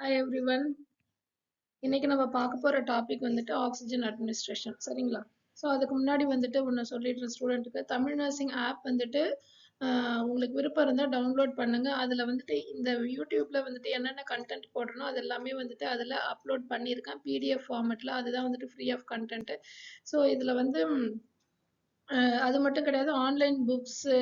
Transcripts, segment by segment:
Hi everyone இன்னைக்கு நம்ம பார்க்க போகிற டாபிக் வந்துட்டு ஆக்சிஜன் அட்மினிஸ்ட்ரேஷன் சரிங்களா? ஸோ அதுக்கு முன்னாடி வந்துட்டு ஒன்று சொல்லிடுறேன் ஸ்டூடெண்ட்டுக்கு தமிழ் நர்சிங் ஆப் வந்துட்டு உங்களுக்கு விருப்பம் இருந்தால் டவுன்லோட் பண்ணுங்கள் அதில் வந்துட்டு இந்த யூடியூப்பில் வந்துட்டு என்னென்ன கண்டென்ட் போடுறனோ அது எல்லாமே வந்துட்டு அதில் அப்லோட் பண்ணியிருக்கேன். பிடிஎஃப் ஃபார்மெட்டில் அதுதான் வந்துட்டு ஃப்ரீ ஆஃப் கண்டென்ட்டு ஸோ இதில் வந்து அது மட்டும் கிடையாது ஆன்லைன் புக்ஸு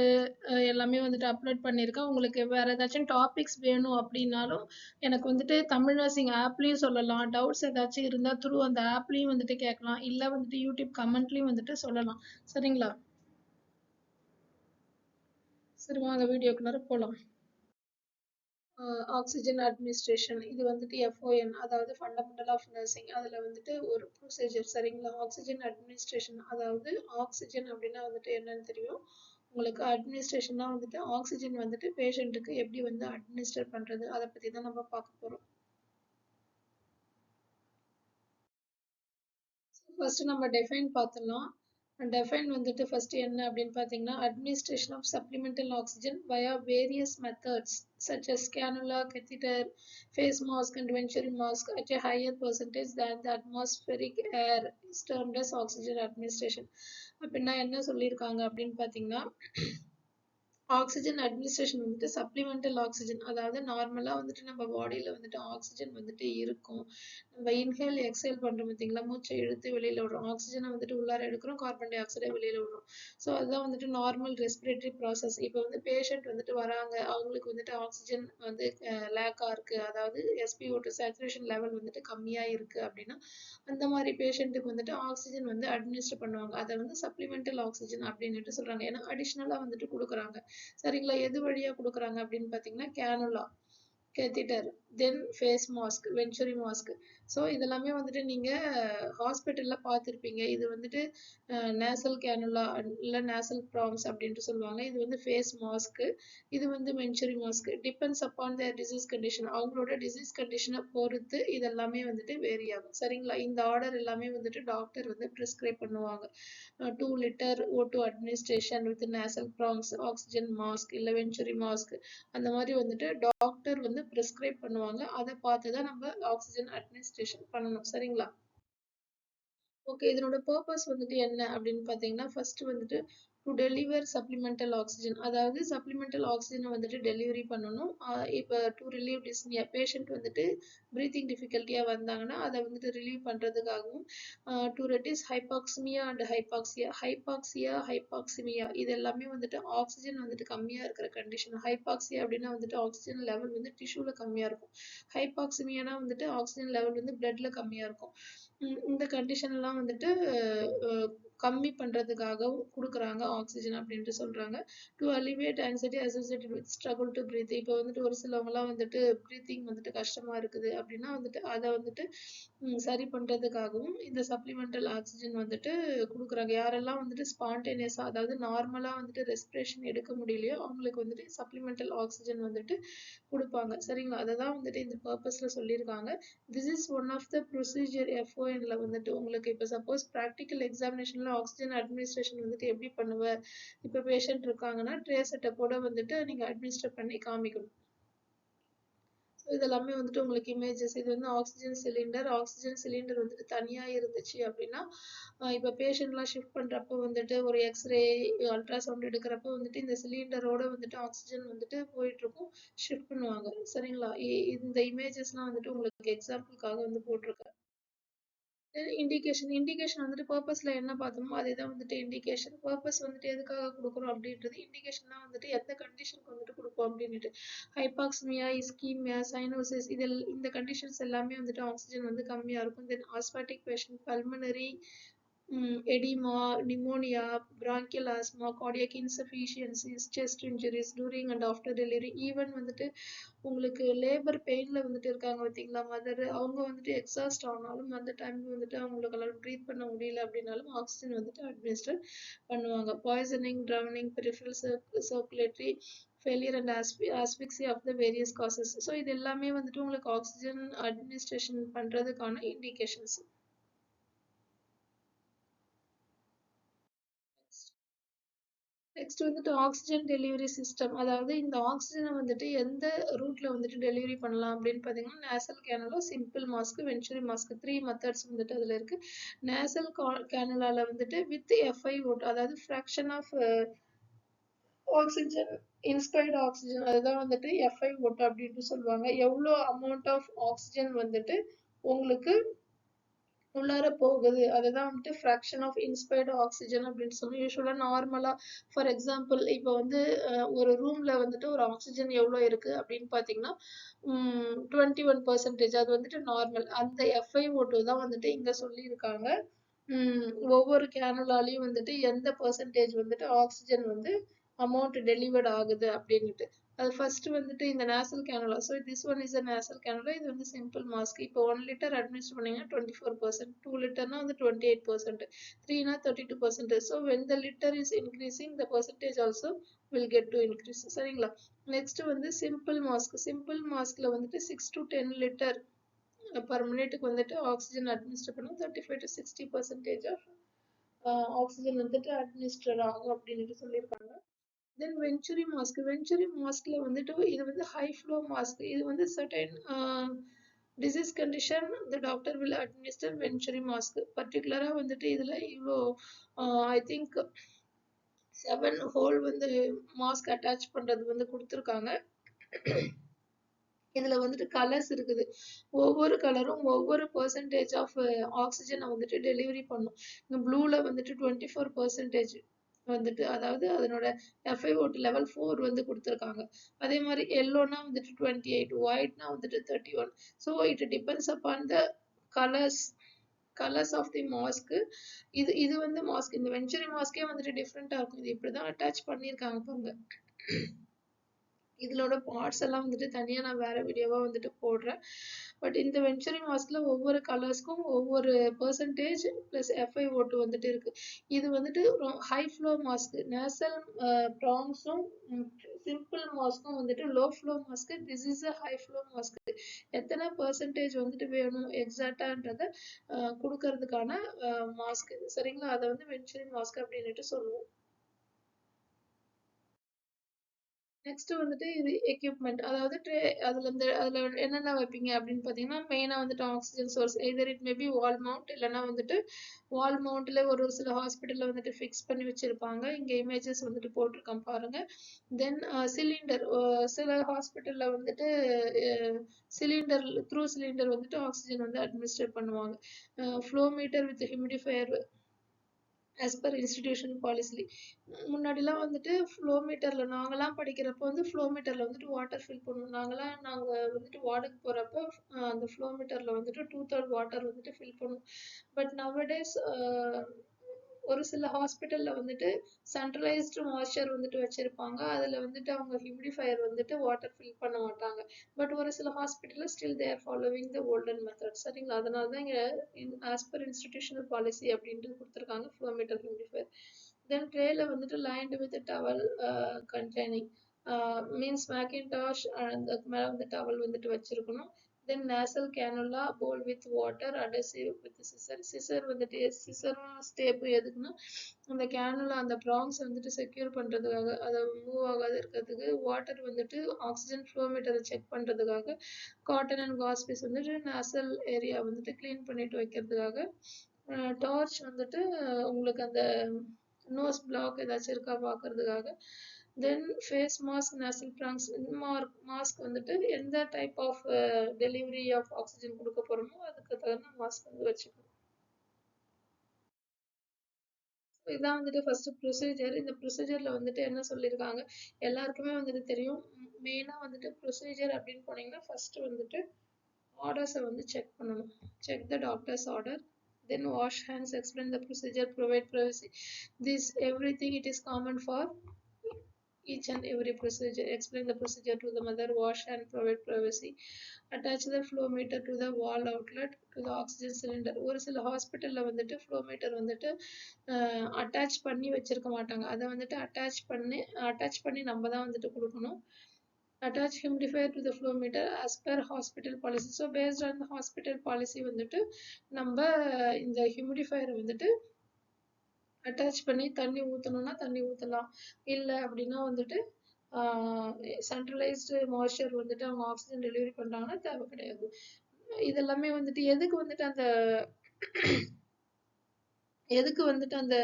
எல்லாமே வந்துட்டு அப்லோட் பண்ணியிருக்கேன். உங்களுக்கு வேறு ஏதாச்சும் டாபிக்ஸ் வேணும் அப்படின்னாலும் எனக்கு வந்துட்டு தமிழ் நர்சிங் ஆப்லேயும் சொல்லலாம். டவுட்ஸ் ஏதாச்சும் இருந்தால் த்ரூ அந்த ஆப்லேயும் வந்துட்டு கேட்கலாம். இல்லை வந்துட்டு யூடியூப் கமெண்ட்லேயும் வந்துட்டு சொல்லலாம். சரிங்களா? சரி வாங்க வீடியோக்குள்ளார போகலாம் ஆக்சிஜன் அட்மினிஸ்ட்ரேஷன் இது வந்துட்டு எஃப்ஓஎன் அதாவது ஃபண்டமெண்டல் ஆஃப் நர்சிங் அதில் வந்துட்டு ஒரு ப்ரொசீஜர் சரிங்களா? ஆக்சிஜன் அட்மினிஸ்ட்ரேஷன் அதாவது ஆக்சிஜன் அப்படின்னா வந்துட்டு என்னன்னு தெரியும்? உங்களுக்கு அட்மினிஸ்ட்ரேஷன் தான் வந்துட்டு ஆக்சிஜன் வந்துட்டு பேஷண்ட்டுக்கு எப்படி வந்து அட்மினிஸ்டர் பண்ணுறது அதை பற்றி தான் நம்ம பார்க்க போகிறோம் ஃபர்ஸ்ட் நம்ம டெஃபைன் பார்த்துடலாம். டெஃபைன் வந்துட்டு ஃபர்ஸ்ட் என்ன அப்படின்னு பார்த்தீங்கன்னா administration of supplemental oxygen via various methods such as cannula catheter face mask and venturi mask at a higher percentage than the atmospheric air termed oxygen administration அப்படின்னா என்ன சொல்லியிருக்காங்க அப்படின்னு பார்த்தீங்கன்னா ஆக்சிஜன் அட்மினிஸ்ட்ரேஷன் வந்துட்டு சப்ளிமெண்டல் ஆக்சிஜன் அதாவது நார்மலாக வந்துட்டு நம்ம பாடியில் வந்துட்டு ஆக்சிஜன் வந்துட்டு இருக்கும். நம்ம இன்ஹேல் எக்ஸேல் பண்ணுறோம் பார்த்தீங்களா? மூச்சை இழுத்து வெளியில் விடுறோம். ஆக்சிஜனை வந்துட்டு உள்ளார எடுக்கிறோம் கார்பன் டை ஆக்சைடை வெளியில் விடுறோம். ஸோ அதுதான் வந்துட்டு நார்மல் ரெஸ்பிரேட்டரி ப்ராசஸ் இப்போ வந்து பேஷண்ட் வந்துட்டு வராங்க. அவங்களுக்கு வந்துட்டு ஆக்சிஜன் வந்து லேக்காக இருக்குது அதாவது எஸ்பிஓ ஓட்டு சேச்சுரேஷன் லெவல் வந்துட்டு கம்மியாக இருக்குது அப்படின்னா அந்த மாதிரி பேஷண்ட்டுக்கு வந்துட்டு ஆக்சிஜன் வந்து அட்மினிஸ்டர் பண்ணுவாங்க. அதை வந்து சப்ளிமெண்டல் ஆக்சிஜன் அப்படின்னுட்டு சொல்கிறாங்க ஏன்னா அடிஷ்னலாக வந்துட்டு கொடுக்குறாங்க. சரிங்களா? எது வழியாக கொடுக்குறாங்க அப்படின்னு பார்த்தீங்கன்னா cannula catheter. Then face mask venturi mask so இதெல்லாமே வந்துட்டு நீங்கள் ஹாஸ்பிட்டலில் பார்த்துருப்பீங்க. இது வந்துட்டு நேசல் கேனுலா இல்லை நேசல் ப்ராம்ஸ் அப்படின்ட்டு சொல்லுவாங்க. இது வந்து ஃபேஸ் மாஸ்க்கு இது வந்து venturi mask depends upon the disease condition அவங்களோட டிசீஸ் கண்டிஷனை பொறுத்து இதெல்லாமே வந்துட்டு வேரி ஆகும். சரிங்களா? இந்த ஆர்டர் எல்லாமே வந்துட்டு டாக்டர் வந்து ப்ரிஸ்கிரைப் பண்ணுவாங்க. Two litre O two administration with nasal prongs oxygen mask இல்லை வென்ச்சுரி மாஸ்க் அந்த மாதிரி வந்துட்டு டாக்டர் வந்து ப்ரிஸ்கிரைப் பண்ணுவாங்க. அதை பார்த்து தான் நம்ம ஆக்சிஜன் அட்மினிஸ்ட்ரேஷன் பண்ணணும். சரிங்களா? ஓகே இதனோட பர்பஸ் வந்துட்டு என்ன அப்படின்னு பார்த்தீங்கன்னா ஃபர்ஸ்ட் வந்துட்டு டு டெலிவர் சப்ளிமெண்டல் ஆக்சிஜன் அதாவது சப்ளிமெண்டல் ஆக்சிஜனை வந்துட்டு டெலிவரி பண்ணணும். இப்போ டு ரிலீவ் டிஸ்னியா பேஷண்ட் வந்துட்டு ப்ரீத்திங் டிஃபிகல்ட்டியாக வந்தாங்கன்னா அதை வந்துட்டு relieve பண்ணுறதுக்காகவும் to reduce hypoxaemia and hypoxia hypoxia hypoxaemia இது எல்லாமே வந்துட்டு ஆக்சிஜன் வந்துட்டு கம்மியாக இருக்கிற கண்டிஷன் ஹைபாக்சியா அப்படின்னா வந்துட்டு ஆக்சிஜன் லெவல் வந்து டிஷ்யூவில் கம்மியாக இருக்கும். ஹைபாக்சிமியானா வந்துட்டு ஆக்சிஜன் லெவல் வந்து பிளட்டில் கம்மியாக இருக்கும். இந்த கண்டிஷன்லாம் வந்துட்டு கம்மி பண்ணுறதுக்காகவும் கொடுக்குறாங்க ஆக்சிஜன் அப்படின்ட்டு சொல்கிறாங்க to alleviate anxiety associated with struggle to breathe இப்போ வந்துட்டு ஒரு சிலவங்கலாம் வந்துட்டு ப்ரீத்திங் வந்துட்டு கஷ்டமாக இருக்குது அப்படின்னா வந்துட்டு அதை வந்துட்டு சரி பண்ணுறதுக்காகவும் இந்த சப்ளிமெண்டல் ஆக்சிஜன் வந்துட்டு கொடுக்குறாங்க. யாரெல்லாம் வந்துட்டு ஸ்பான்டேனியஸாக அதாவது நார்மலாக வந்துட்டு ரெஸ்பிரேஷன் எடுக்க முடியலையோ அவங்களுக்கு வந்துட்டு சப்ளிமெண்டல் ஆக்சிஜன் வந்துட்டு கொடுப்பாங்க. சரிங்களா? அதை தான் வந்துட்டு இந்த பர்பஸில் சொல்லியிருக்காங்க. This is one of the procedure எஃப்ஓஎனில் வந்துட்டு உங்களுக்கு இப்போ சப்போஸ் ப்ராக்டிக்கல் எக்ஸாமினேஷனில் ஆக்சிஜன் அட்மினிஸ்ட்ரேஷன் வந்துட்டு எப்படி பண்ணுவ? இப்போ பேஷண்ட் இருக்காங்கன்னா ட்ரே செட்டப்போட வந்துட்டு நீங்கள் அட்மினிஸ்டர் பண்ணி காமிக்கணும். இதெல்லாமே வந்துட்டு உங்களுக்கு இமேஜஸ் இது வந்து ஆக்சிஜன் சிலிண்டர் ஆக்சிஜன் சிலிண்டர் வந்துட்டு தனியாக இருந்துச்சு அப்படின்னா இப்போ பேஷண்ட்லாம் ஷிஃப்ட் பண்ணுறப்ப வந்துட்டு ஒரு எக்ஸ்ரே அல்ட்ராசவுண்ட் எடுக்கிறப்ப வந்துட்டு இந்த சிலிண்டரோட வந்துட்டு ஆக்சிஜன் வந்துட்டு போயிட்டுருக்கும். ஷிஃப்ட் பண்ணுவாங்க. சரிங்களா? இந்த இமேஜஸ்லாம் வந்துட்டு உங்களுக்கு எக்ஸாம்பிளுக்காக வந்து போட்டிருக்கேன். இண்டிகேஷன் இண்டிகேஷன் வந்துட்டு பர்பஸ்ல என்ன பார்த்தோமோ அதே தான் வந்துட்டு இண்டிகேஷன் பர்பஸ் வந்துட்டு எதுக்காக கொடுக்குறோம் அப்படின்றது இண்டிகேஷன் தான் வந்துட்டு எந்த கண்டிஷனுக்கு வந்துட்டு கொடுப்போம் அப்படின்ட்டு ஹைபாக்ஸ்மியா இஸ்கீமியா சைனோசிஸ் இதில் இந்த கண்டிஷன்ஸ் எல்லாமே வந்துட்டு ஆக்சிஜன் வந்து கம்மியாக இருக்கும். Then asthmatic patient pulmonary edema, pneumonia, bronchial asthma, cardiac insufficiencies, chest injuries during and after delivery, even வந்துட்டு உங்களுக்கு லேபர் பெயினில் வந்துட்டு இருக்காங்க பார்த்தீங்களா மதர் அவங்க வந்துட்டு எக்ஸாஸ்ட் ஆனாலும் அந்த டைமுக்கு வந்துட்டு அவங்களுக்கெல்லாம் ப்ரீத் பண்ண முடியல அப்படின்னாலும் ஆக்சிஜன் வந்துட்டு அட்மினிஸ்டர் பண்ணுவாங்க. Poisoning drowning peripheral circulatory failure and ஆஸ்பி asphyxia of the various causes so இது எல்லாமே வந்துட்டு உங்களுக்கு ஆக்சிஜன் அட்மினிஸ்ட்ரேஷன் பண்ணுறதுக்கான இண்டிகேஷன்ஸ் நெக்ஸ்ட் வந்துட்டு ஆக்சிஜன் டெலிவரி சிஸ்டம் அதாவது இந்த ஆக்சிஜனை வந்துட்டு எந்த ரூட்ல வந்துட்டு டெலிவரி பண்ணலாம் அப்படின்னு பார்த்தீங்கன்னா nasal கேனலோ simple mask Venturi mask three methods வந்துட்டு அதில் இருக்கு. நேசல் கேனலால வந்துட்டு வித் எஃப்ஐ ஓட் அதாவது fraction of oxygen inspired oxygen அதுதான் வந்துட்டு எஃப்ஐ ஓட் அப்படின்ட்டு சொல்லுவாங்க. எவ்வளோ அமௌண்ட் ஆஃப் ஆக்சிஜன் வந்துட்டு உங்களுக்கு உள்ளார போகுது. அதுதான் வந்துட்டு ஃப்ராக்ஷன் ஆஃப் இன்ஸ்பயர்டு ஆக்சிஜன் அப்படின்னு சொல்லி யூஸ்வலாக நார்மலாக ஃபார் எக்ஸாம்பிள் இப்போ வந்து ஒரு ரூம்ல வந்துட்டு ஒரு ஆக்சிஜன் எவ்வளோ இருக்கு அப்படின்னு பார்த்தீங்கன்னா டுவெண்ட்டி ஒன் பர்சன்டேஜ் அது வந்துட்டு நார்மல் அந்த எஃப்ஐ ஓட்டு தான் வந்துட்டு இங்கே சொல்லியிருக்காங்க. ஒவ்வொரு கேனலாலையும் வந்துட்டு எந்த பர்சன்டேஜ் வந்துட்டு ஆக்சிஜன் வந்து அமௌண்ட் டெலிவர்ட் ஆகுது அப்படின்ட்டு அது ஃபர்ஸ்ட் வந்துட்டு இந்த nasal cannula so this one is a nasal cannula இது வந்து சிம்பிள் மாஸ்க் இப்போ ஒன் லிட்டர் அட்மினிஸ்டர் பண்ணீங்கன்னா டுவெண்ட்டி ஃபோர் பர்சன்ட் டூ லிட்டர்னா வந்து twenty eight percent த்ரீனா thirty two percentage so when the litre is increasing the percentage also will get to increase சரிங்களா? Next வந்து simple mask simple மாஸ்கில் வந்துட்டு six to ten litre per மினிட்டுக்கு வந்துட்டு oxygen administer பண்ணால் thirty five to sixty percentage of oxygen வந்துட்டு administer ஆகும் அப்படின்னு சொல்லியிருக்காங்க. தென் வெஞ்சுரி மாஸ்க் வெஞ்சுரி மாஸ்க்ல வந்துட்டு இது வந்து ஹை ஃப்ளோ மாஸ்க் இது வந்து certain disease condition the doctor will administer Venturi mask பர்டிகுலராக வந்துட்டு இதில் இவ்வளோ ஐ திங்க் செவன் ஹோல் வந்து மாஸ்க் அட்டாச் பண்றது வந்து கொடுத்துருக்காங்க. இதில் வந்துட்டு கலர்ஸ் இருக்குது. ஒவ்வொரு கலரும் ஒவ்வொரு பர்சன்டேஜ் ஆஃப் ஆக்சிஜனை வந்துட்டு டெலிவரி பண்ணும். இந்த ப்ளூவில் வந்துட்டு டுவெண்ட்டி ஃபோர் பர்சன்டேஜ் வந்துட்டு அதாவது அதனோட எஃப்ஐஓட்டு லெவல் ஃபோர் வந்து கொடுத்துருக்காங்க. அதே மாதிரி எல்லோனா வந்துட்டு டுவெண்ட்டி எயிட் ஒயிட்னா வந்துட்டு thirty one so it depends upon the colours colours of the mask இது இது வந்து மாஸ்க் இந்த வெஞ்சரி மாஸ்கே வந்துட்டு டிஃப்ரெண்ட்டாக இருக்கும். இது இப்படி தான் அட்டாச் பண்ணியிருக்காங்க பாருங்க. இதோட பார்ட்ஸ் எல்லாம் வந்துட்டு தனியாக நான் வேற வீடியோவாக வந்துட்டு போடுறேன். பட் இந்த வெஞ்சுரி மாஸ்கில் ஒவ்வொரு கலர்ஸ்க்கும் ஒவ்வொரு பர்சன்டேஜ் ப்ளஸ் எஃப்ஐ ஓட்டு வந்துட்டு இருக்கு. இது வந்துட்டு ஹை ஃப்ளோ மாஸ்க் நேசல் ப்ராங்ஸும் சிம்பிள் மாஸ்க்கும் வந்துட்டு low flow mask this is a high flow mask எத்தனை பர்சன்டேஜ் வந்துட்டு வேணும் எக்ஸாக்டான்றதை கொடுக்கறதுக்கான மாஸ்க் சரிங்களா? அதை வந்து வெஞ்சுரி மாஸ்க் அப்படின்னுட்டு சொல்லுவோம். நெக்ஸ்ட் வந்துட்டு இது எக்யூப்மெண்ட் அதாவது ட்ரே அதுல இருந்து அதுல என்னென்ன வைப்பீங்க அப்படின்னு பாத்தீங்கன்னா மெயினா வந்துட்டு oxygen source either it maybe wall mount இல்லைன்னா வந்துட்டு வால் மவுண்ட்ல ஒரு சில ஹாஸ்பிட்டல்ல வந்துட்டு ஃபிக்ஸ் பண்ணி வச்சிருப்பாங்க. இங்க இமேஜஸ் வந்துட்டு போட்டிருக்கோம் பாருங்க. தென் சிலிண்டர் சில ஹாஸ்பிட்டல்ல வந்துட்டு சிலிண்டர் த்ரூ சிலிண்டர் வந்துட்டு ஆக்சிஜன் வந்து அட்மினிஸ்டர் பண்ணுவாங்க. Flow meter with humidifier as per institution policy முன்னாடிலாம் வந்துட்டு ஃப்ளோ மீட்டரில் நாங்களாம் படிக்கிறப்போ வந்து ஃப்ளோ மீட்டரில் வந்துட்டு வாட்டர் ஃபில் பண்ணுவோம் நாங்களாம் நாங்கள் வந்துட்டு வார்டுக்கு போகிறப்ப அந்த ஃப்ளோ மீட்டரில் வந்துட்டு டூ தேர்ட் வாட்டர் வந்துட்டு ஃபில் பண்ணுவோம் பட் நவடேஸ் ஒரு சில ஹாஸ்பிட்டலில் வந்துட்டு சென்ட்ரலைஸ்டு மாய்ச்சர் வந்துட்டு வச்சிருப்பாங்க. அதில் வந்துட்டு அவங்க ஹியூமிடிஃபையர் வந்துட்டு வாட்டர் ஃபில் பண்ண மாட்டாங்க. பட் ஒரு சில ஹாஸ்பிட்டலில் still they're following the olden method சரிங்களா? அதனால தான் இங்கே ஆஸ் பர் இன்ஸ்டிடியூஷனல் பாலிசி அப்படின்ட்டு கொடுத்துருக்காங்க ஃப்ளோமீட்டர் ஹியூமிடிஃபையர் தென் ட்ரேல வந்துட்டு lined with towel containing means mackintosh அதுக்கு மேலே வந்து டவல் வந்துட்டு வச்சிருக்கணும். Then nasal cannula bowl with water adhesive with scissor scissor வந்துட்டு சிசரும் ஸ்டேப்பு எதுக்குன்னா அந்த கேனுலா அந்த ப்ராங்ஸ் வந்துட்டு செக்யூர் பண்ணுறதுக்காக அதை மூவ் ஆகாத இருக்கிறதுக்கு வாட்டர் வந்துட்டு ஆக்சிஜன் ஃப்ளோமீட்டரை செக் பண்ணுறதுக்காக காட்டன் அண்ட் காஸ்பீஸ் வந்துட்டு நேசல் ஏரியா வந்துட்டு க்ளீன் பண்ணிட்டு வைக்கிறதுக்காக டார்ச் வந்துட்டு உங்களுக்கு அந்த நோஸ் பிளாக் ஏதாச்சும் இருக்கா பார்க்கறதுக்காக then face mask nasal prongs mark mask வந்துட்டு எந்த type of delivery of oxygen கொடுக்க போகிறோமோ அதுக்கு தகுந்த மாஸ்க் வந்து வச்சுக்கணும். இதான் வந்துட்டு ஃபர்ஸ்ட் ப்ரொசீஜர் இந்த ப்ரொசீஜரில் வந்துட்டு என்ன சொல்லியிருக்காங்க எல்லாருக்குமே வந்துட்டு தெரியும். மெயினாக வந்துட்டு ப்ரொசீஜர் அப்படின்னு போனீங்கன்னா ஃபஸ்ட்டு வந்துட்டு ஆர்டர்ஸை வந்து செக் பண்ணணும். Check the doctor's order then wash hands explain the procedure provide privacy this everything it is common for each and every procedure explain the procedure to the mother wash and provide privacy attach the flow meter to the wall outlet to the oxygen cylinder ஒரு சில ஹாஸ்பிட்டல்ல வந்துட்டு flow metre வந்துட்டு attach பண்ணி வச்சிருக்க மாட்டாங்க அதை வந்துட்டு அட்டாச் பண்ணி அட்டாச் பண்ணி நம்ம தான் வந்துட்டு கொடுக்கணும் attach humidifier to the flow meter as per hospital policy so based on the hospital policy வந்துட்டு நம்ம இந்த humidifier வந்துட்டு அட்டாச் பண்ணி தண்ணி ஊற்றணும்னா தண்ணி ஊற்றலாம் இல்லை அப்படின்னா வந்துட்டு சென்ட்ரலைஸ்டு மாய்ஸ்சர் வந்துட்டு அவங்க ஆக்சிஜன் டெலிவரி பண்ணுறாங்கன்னா தேவை கிடையாது. இதெல்லாமே வந்துட்டு எதுக்கு வந்துட்டு அந்த எதுக்கு வந்துட்டு அந்த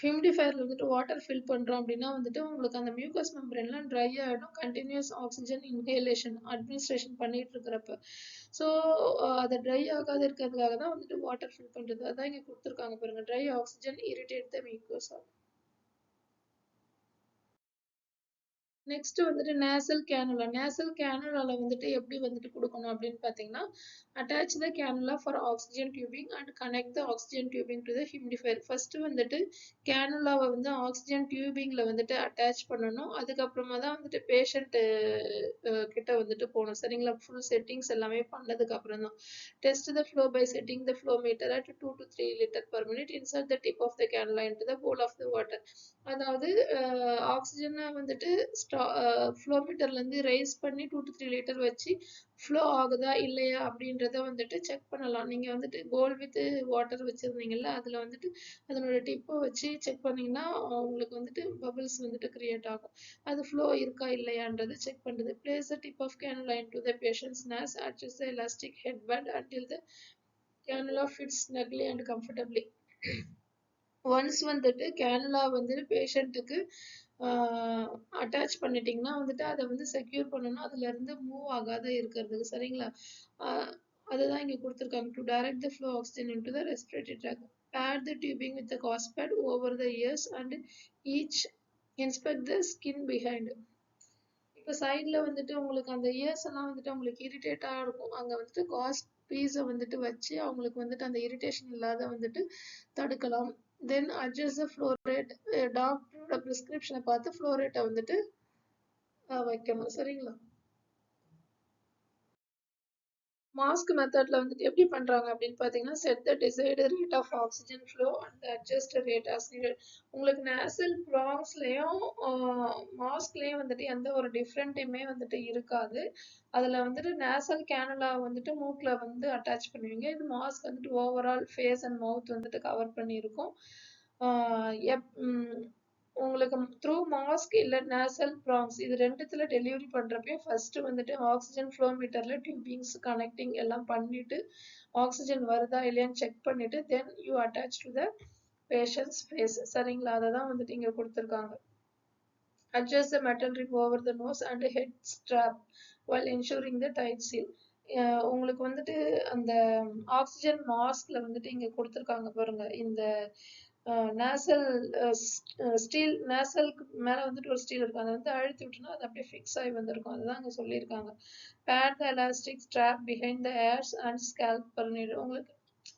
ஹியூமிடிஃபயர்ல வந்துட்டு வாட்டர் ஃபில் பண்ணுறோம் அப்படின்னா வந்துட்டு உங்களுக்கு அந்த மியூக்கஸ் மெம்பரேன்லாம் ட்ரை ஆகிடும் கண்டினியூஸ் ஆக்சிஜன் இன்ஹேலேஷன் அட்மினிஸ்ட்ரேஷன் பண்ணிட்டு இருக்கிறப்ப. ஸோ அதை ட்ரை ஆகாத இருக்கிறதுக்காக தான் வந்துட்டு வாட்டர் ஃபில் பண்ணுறது அதான் இங்கே கொடுத்துருக்காங்க பாருங்க dry oxygen irritate the mucosa next வந்துட்டு நேசல் கேனுலா நேசல் கேனுலால வந்துட்டு எப்படி வந்துட்டு கொடுக்கணும் அப்படின்னு பார்த்தீங்கன்னா attach the cannula for oxygen tubing and connect the oxygen tubing to the humidifier first வந்துட்டு கேனுலாவை வந்து ஆக்சிஜன் டியூபிங்கில் வந்துட்டு அட்டாச் பண்ணணும். அதுக்கப்புறமா தான் வந்துட்டு பேஷண்ட்டு கிட்ட வந்துட்டு போகணும். சரிங்களா? ஃபுல் செட்டிங்ஸ் எல்லாமே பண்ணதுக்கு அப்புறம் தான். Test the flow by setting the flow meter at two to three litre per minute insert the tip of the cannula into the bowl of the water அதாவது ஆக்சிஜனை வந்துட்டு ஃப்ளோ மீட்டர்லேருந்து ரைஸ் பண்ணி two to three litre வச்சு flow ஆகுதா இல்லையா அப்படின்றத வந்துட்டு செக் பண்ணலாம். நீங்கள் வந்துட்டு கோல் வித் வாட்டர் வச்சுருந்தீங்கல்ல அதில் வந்துட்டு அதனோட டிப்பை வச்சு செக் பண்ணிங்கன்னா உங்களுக்கு வந்துட்டு பபிள்ஸ் வந்துட்டு க்ரியேட் ஆகும். அது ஃப்ளோ இருக்கா இல்லையான்றது செக் பண்ணுறது place the tip of cannula into the patient's nose adjust the elastic head band until the cannula fits snugly and comfortably once வந்துட்டு கேனலா வந்துட்டு பேஷண்ட்டுக்கு அட்டாச் பண்ணிட்டீங்கன்னா வந்துட்டு அதை வந்து செக்யூர் பண்ணணும். அதுல இருந்து மூவ் ஆகாத இருக்கிறதுக்கு சரிங்களா? அதுதான் இங்க கொடுத்துருக்காங்க. To direct the flow oxygen into the respiratory tract pad the tubing with the gauze pad over the ears and each inspect the skin behind இப்போ சைடில் வந்துட்டு உங்களுக்கு அந்த இயர்ஸ் எல்லாம் வந்துட்டு உங்களுக்கு இரிட்டேட்டாக இருக்கும். அங்கே வந்துட்டு காஸ்ட் பீஸை வந்துட்டு வச்சு அவங்களுக்கு வந்துட்டு அந்த இரிட்டேஷன் இல்லாத வந்துட்டு தடுக்கலாம். தென் அட்ஜஸ்ட் த ஃப்ளோரேட் டாக்டரோட ப்ரிஸ்கிரிப்ஷனை பார்த்து ஃப்ளோரேட்டை வந்துட்டு வைக்கணும். சரிங்களா? மாஸ்க் மெத்தட்ல வந்துட்டு எப்படி பண்றாங்க அப்படின்னு பாத்தீங்கன்னா set the decide rate of oxygen flow and adjust rate as உங்களுக்கு நேசல் ப்ராங்ஸ்லயும் மாஸ்க்லயும் வந்துட்டு எந்த ஒரு டிஃப்ரெண்ட்டுமே வந்துட்டு இருக்காது. அதுல வந்துட்டு நேசல் கேனலா வந்துட்டு மூக்ல வந்து அட்டாச் பண்ணுவீங்க. இது மாஸ்க் வந்துட்டு ஓவரால் ஃபேஸ் அண்ட் மவுத் வந்துட்டு கவர் பண்ணியிருக்கும். எப் உங்களுக்கு த்ரூ மாஸ்க் இல்லை நேசல் ப்ராங்ஸ் இது ரெண்டுத்துல டெலிவரி பண்ணுறப்பையும் ஃபஸ்ட்டு வந்துட்டு ஆக்சிஜன் ஃப்ளோ மீட்டரில் டியூபிங்ஸ் கனெக்டிங் எல்லாம் பண்ணிட்டு ஆக்சிஜன் வருதா இல்லையான்னு செக் பண்ணிட்டு then you attach to the patient's face சரிங்களா? அதை தான் வந்துட்டு இங்கே கொடுத்துருக்காங்க. Adjust the metal ring over the nose and head strap while ensuring the tight seal. உங்களுக்கு வந்துட்டு அந்த ஆக்சிஜன் மாஸ்க்ல வந்துட்டு இங்க கொடுத்துருக்காங்க பாருங்க. இந்த நேசல் ஸ்டீல் நேசலுக்கு மேலே வந்துட்டு ஒரு ஸ்டீல் இருக்கும். அதை வந்து அழுத்தி விட்டுனா அது அப்படியே ஃபிக்ஸ் ஆகி வந்திருக்கும். அதுதான் அங்கே சொல்லியிருக்காங்க. Pad the elastic strap behind the ears and scalp பண்ணிடு உங்களுக்கு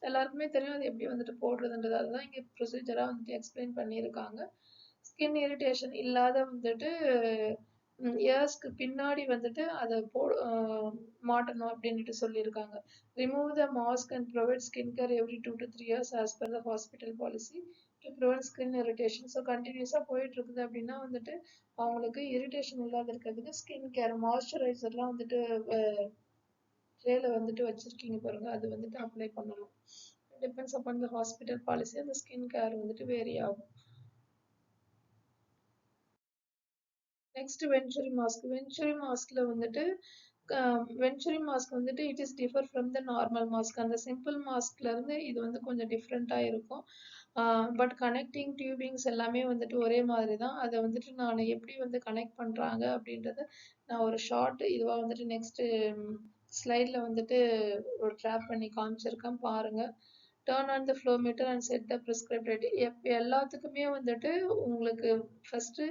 எல்லாருக்குமே தெரியும் அது எப்படி வந்துட்டு போடுறதுன்றது. அதுதான் இங்கே ப்ரொசீஜராக வந்துட்டு எக்ஸ்பிளைன் பண்ணியிருக்காங்க. ஸ்கின் இரிட்டேஷன் இல்லாத வந்துட்டு இயர்ஸ்க்கு பின்னாடி வந்துட்டு அதை போ மாட்டணும் அப்படின்ட்டு சொல்லியிருக்காங்க. Remove the mask and provide skin care every two to three years as per the hospital policy to prevent skin irritation so கண்டினியூஸாக போயிட்டு இருக்குது அப்படின்னா வந்துட்டு அவங்களுக்கு இரிட்டேஷன் இல்லாத இருக்கிறதுக்கு ஸ்கின் கேர் மாய்ஸ்சரைசர்லாம் வந்துட்டு ட்ரேல வந்துட்டு வச்சுருக்கீங்க பாருங்க. அது வந்துட்டு அப்ளை பண்ணணும் depends upon the hospital policy அந்த ஸ்கின் கேர் வந்துட்டு வேரி ஆகும். நெக்ஸ்ட் வென்ச்சுரி மாஸ்க் வென்ச்சுரி மாஸ்கில் வந்துட்டு வென்ச்சுரி மாஸ்க் வந்துட்டு it is differ from the normal mask அந்த சிம்பிள் மாஸ்க்லேருந்து இது வந்து கொஞ்சம் டிஃப்ரெண்ட்டாக இருக்கும். பட் கனெக்டிங் டியூபிங்ஸ் எல்லாமே வந்துட்டு ஒரே மாதிரி தான். அதை வந்துட்டு நான் எப்படி வந்து கனெக்ட் பண்ணுறாங்க அப்படின்றத நான் ஒரு ஷார்ட் இதுவாக வந்துட்டு நெக்ஸ்ட்டு ஸ்லைடில் வந்துட்டு ஒரு ட்ராப் பண்ணி காமிச்சிருக்கேன். பாருங்கள் turn on the flow meter and set the prescribe rate எப் எல்லாத்துக்குமே வந்துட்டு உங்களுக்கு ஃபஸ்ட்டு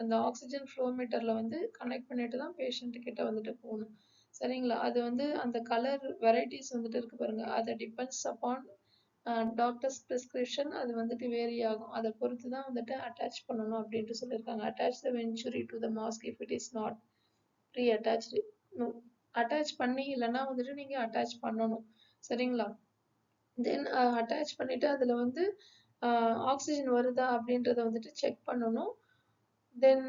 அந்த ஆக்சிஜன் ஃப்ளோ மீட்டரில் வந்து கனெக்ட் பண்ணிட்டு தான் பேஷண்ட் கிட்ட வந்துட்டு போகணும். சரிங்களா? அது வந்து அந்த கலர் வெரைட்டிஸ் வந்துட்டு இருக்கு பாருங்க. அதை டிபெண்ட்ஸ் அப்பான் டாக்டர்ஸ் ப்ரிஸ்கிரிப்ஷன் அது வந்துட்டு வேரி ஆகும். அதை பொறுத்து தான் வந்துட்டு அட்டாச் பண்ணணும் அப்படின்ட்டு சொல்லியிருக்காங்க. Attach the Venturi to the mask if it is not pre attach attach பண்ணி இல்லைன்னா வந்துட்டு நீங்கள் அட்டாச் பண்ணணும். சரிங்களா? தென் அட்டாச் uh, பண்ணிட்டு அதில் வந்து uh, ஆக்சிஜன் வருதா அப்படின்றத வந்துட்டு செக் பண்ணணும். Then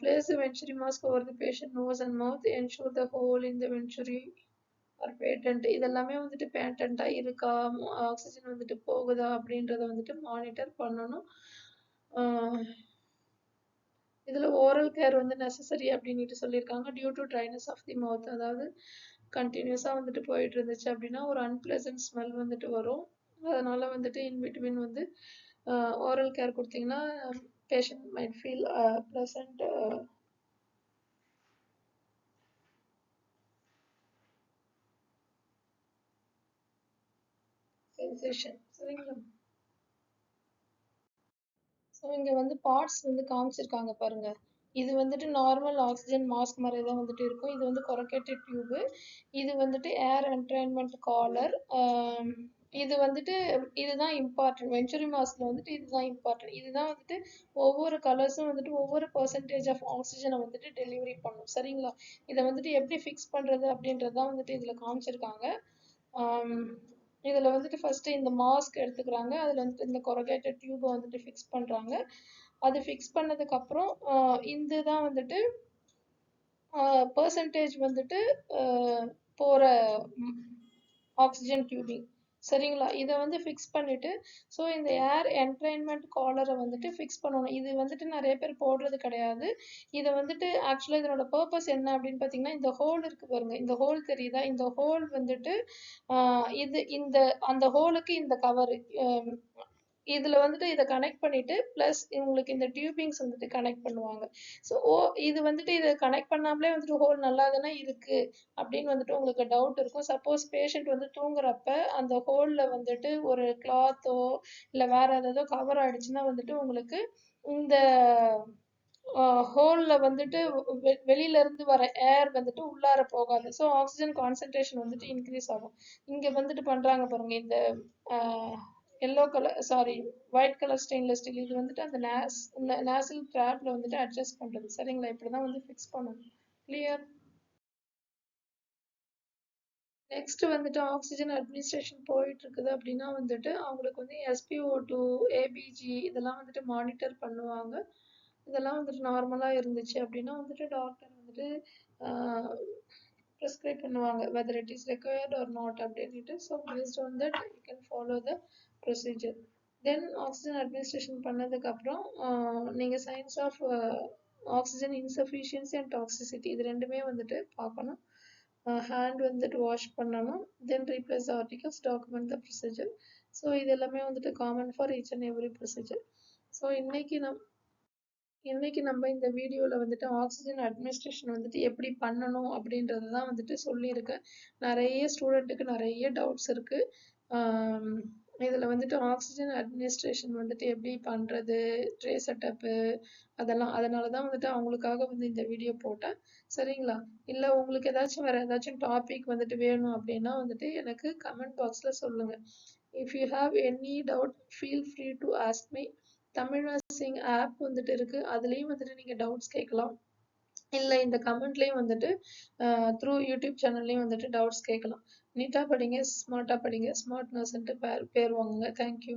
place the Venturi mask over the patient nose and mouth ensure the hole in the Venturi are patent இதெல்லாமே வந்துட்டு பேட்டண்ட்டாக இருக்கா? ஆக்சிஜன் வந்துட்டு போகுதா அப்படின்றத வந்துட்டு மானிட்டர் பண்ணணும். இதில் ஓரல் கேர் வந்து நெசசரி அப்படின்ட்டு சொல்லியிருக்காங்க. Due to dryness of the mouth அதாவது கண்டினியூஸாக வந்துட்டு போயிட்டு இருந்துச்சு அப்படின்னா ஒரு அன்பிளசன்ட் ஸ்மெல் வந்துட்டு வரும். அதனால வந்துட்டு இன்பிட்வீன் வந்து ஓரல் கேர் கொடுத்தீங்கன்னா patient might feel pleasant sensation சரிங்களா ஸோ இங்கே வந்து பார்ட்ஸ் வந்து காமிச்சிருக்காங்க பாருங்க. இது வந்துட்டு நார்மல் ஆக்சிஜன் மாஸ்க் மாதிரி தான் வந்துட்டு இருக்கும். இது வந்து கொரக்கேட்டட் டியூபு இது வந்துட்டு ஏர் என்ட்ரைன்மெண்ட் காலர் இது வந்துட்டு இதுதான் இம்பார்ட்டன்ட் வெஞ்சுரி மாஸ்க்ல வந்துட்டு இதுதான் இம்பார்ட்டன்ட் இதுதான் வந்துட்டு ஒவ்வொரு கலர்ஸும் வந்துட்டு ஒவ்வொரு பர்சன்டேஜ் ஆஃப் ஆக்சிஜனை வந்துட்டு டெலிவரி பண்ணும். சரிங்களா? இதை வந்துட்டு எப்படி ஃபிக்ஸ் பண்ணுறது அப்படின்றது தான் வந்துட்டு இதில் காமிச்சிருக்காங்க. இதில் வந்துட்டு ஃபஸ்ட்டு இந்த மாஸ்க் எடுத்துக்கிறாங்க. அதில் வந்துட்டு இந்த கொரகேட்டட் டியூபை வந்துட்டு ஃபிக்ஸ் பண்ணுறாங்க அது ஃபிக்ஸ் பண்ணதுக்கப்புறம் இந்த தான் வந்துட்டு பர்சன்டேஜ் வந்துட்டு போகிற ஆக்சிஜன் டியூபிங் சரிங்களா? இதை வந்து ஃபிக்ஸ் பண்ணிவிட்டு ஸோ இந்த ஏர் என்டர்டைன்மெண்ட் காலரை வந்துட்டு ஃபிக்ஸ் பண்ணணும். இது வந்துட்டு நிறைய பேர் போடுறது கிடையாது. இதை வந்துட்டு ஆக்சுவலாக இதனோட பர்பஸ் என்ன அப்படின்னு பார்த்தீங்கன்னா இந்த ஹோல் இருக்கு பாருங்க. இந்த ஹோல் தெரியுதா? இந்த ஹோல் வந்துட்டு இது இந்த அந்த ஹோலுக்கு இந்த கவர் இதில் வந்துட்டு இதை கனெக்ட் பண்ணிட்டு ப்ளஸ் உங்களுக்கு இந்த டியூபிங்ஸ் வந்துட்டு கனெக்ட் பண்ணுவாங்க. ஸோ ஓ இது வந்துட்டு இதை கனெக்ட் பண்ணாமலே வந்துட்டு ஹோல் நல்லா தானே இருக்கு? அப்படின்னு வந்துட்டு உங்களுக்கு டவுட் இருக்கும். சப்போஸ் பேஷண்ட் வந்து தூங்குறப்ப அந்த ஹோலில் வந்துட்டு ஒரு கிளாத்தோ இல்லை வேற ஏதாவது கவர் ஆயிடுச்சுன்னா வந்துட்டு உங்களுக்கு இந்த ஹோலில் வந்துட்டு வெளியிலேருந்து வர ஏர் வந்துட்டு உள்ளார போகாது. ஸோ ஆக்சிஜன் கான்சன்ட்ரேஷன் வந்துட்டு இன்க்ரீஸ் ஆகும். இங்கே வந்துட்டு பண்ணுறாங்க பாருங்க இந்த yellow colour sorry white colour stainless steel இது வந்துட்டு அந்த நேஸ் நேசல் ட்ராப்பில் வந்துட்டு அட்ஜஸ்ட் பண்ணுறது சரிங்களா? இப்படி தான் வந்து ஃபிக்ஸ் பண்ணணும். கிளியர் நெக்ஸ்ட் வந்துட்டு ஆக்சிஜன் அட்மினிஸ்ட்ரேஷன் போயிட்டு இருக்குது அப்படின்னா வந்துட்டு அவங்களுக்கு வந்து எஸ்பிஓ டூ ஏபிஜி இதெல்லாம் வந்துட்டு மானிட்டர் பண்ணுவாங்க. இதெல்லாம் வந்துட்டு நார்மலாக இருந்துச்சு அப்படின்னா வந்துட்டு டாக்டர் வந்துட்டு ப்ரிஸ்கிரைப் பண்ணுவாங்க. Whether it is required or not அப்படின்ட்டு so based on that you can follow the procedure then oxygen administration பண்ணதுக்கப்புறம் நீங்கள் signs of oxygen insufficiency and toxicity இது ரெண்டுமே வந்துட்டு பார்க்கணும். ஹேண்ட் வந்துட்டு வாஷ் பண்ணணும். Then replace articles document the procedure so இது எல்லாமே வந்துட்டு common for each and every procedure so இன்னைக்கு நம் இன்னைக்கு நம்ம இந்த வீடியோவில் வந்துட்டு ஆக்சிஜன் அட்மினிஸ்ட்ரேஷன் வந்துட்டு எப்படி பண்ணணும் அப்படின்றது தான் வந்துட்டு சொல்லியிருக்கேன் நிறைய ஸ்டூடெண்ட்டுக்கு நிறைய டவுட்ஸ் இருக்குது இதில் வந்துட்டு ஆக்சிஜன் அட்மினிஸ்ட்ரேஷன் வந்துட்டு எப்படி பண்ணுறது ட்ரே செட்டப்பு அதெல்லாம் அதனால தான் வந்துட்டு அவங்களுக்காக வந்து இந்த வீடியோ போட்டேன். சரிங்களா? இல்லை உங்களுக்கு ஏதாச்சும் வேறு ஏதாச்சும் டாபிக் வந்துட்டு வேணும் அப்படின்னா வந்துட்டு எனக்கு கமெண்ட் பாக்ஸில் சொல்லுங்கள் if you have any doubt feel free to ask me Tamil nursing app வந்துட்டு இருக்கு. அதுலேயும் வந்துட்டு நீங்கள் டவுட்ஸ் கேட்கலாம். இல்லை இந்த கமெண்ட்லேயும் வந்துட்டு த்ரூ யூடியூப் சேனல்லையும் வந்துட்டு டவுட்ஸ் கேட்கலாம். நீட்டாக படிங்க ஸ்மார்ட்டாக படிங்க ஸ்மார்ட் நர்ஸ்ன்ட்டு பேர் பேர் வாங்குங்க. தேங்க்யூ